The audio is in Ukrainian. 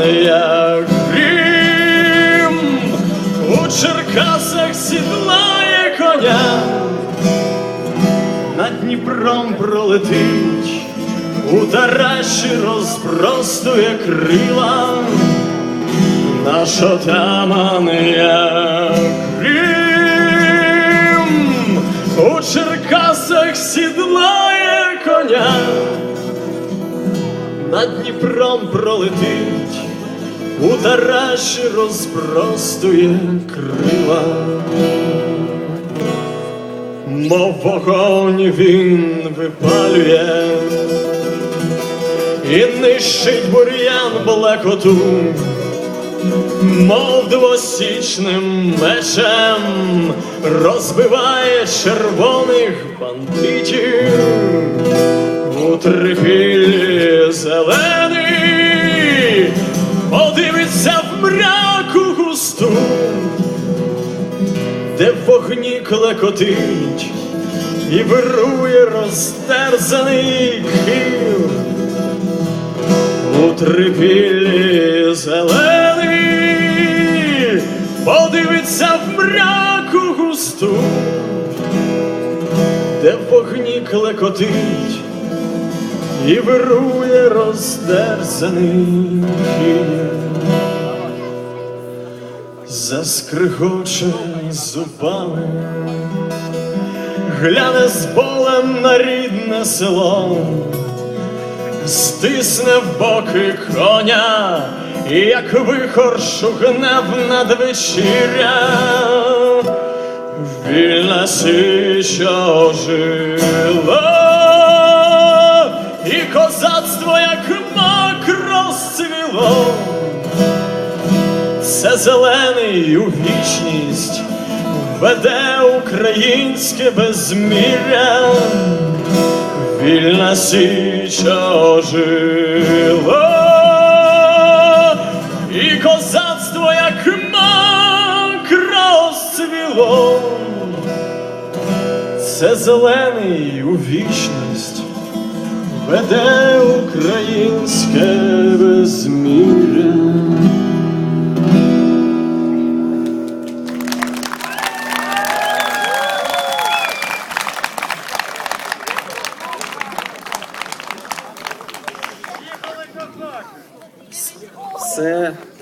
як грім, у Черкасах сідлає коня, над Дніпром пролетить, у Тараші розпростує крила, наш отаман, як грім, у Черкасах сідлає коня. Над Дніпром пролетить, у Тараші розпростує крила. Мов вогонь він випалює і нищить бур'ян блекоту, мов двосічним мечем розбиває червоних бандитів у трипіллі зелений, де в вогні клекотить і вирує розтерзаний хил. У трипіллі зелений, подивиться в мряку густу, де в вогні клекотить і вирує роздерзаний хід. Заскригоче зубами, гляне з болем на рідне село, стисне в боки коня, як вихор шугне в надвечіря, вільна січ ожила, і козацтво, як мак розцвіло. Зелений у вічність веде українське безміря, вільна січ ожила, і козацтво, як мак розцвіло. Це зелений у вічність веде українське безміря. Sé. Tá...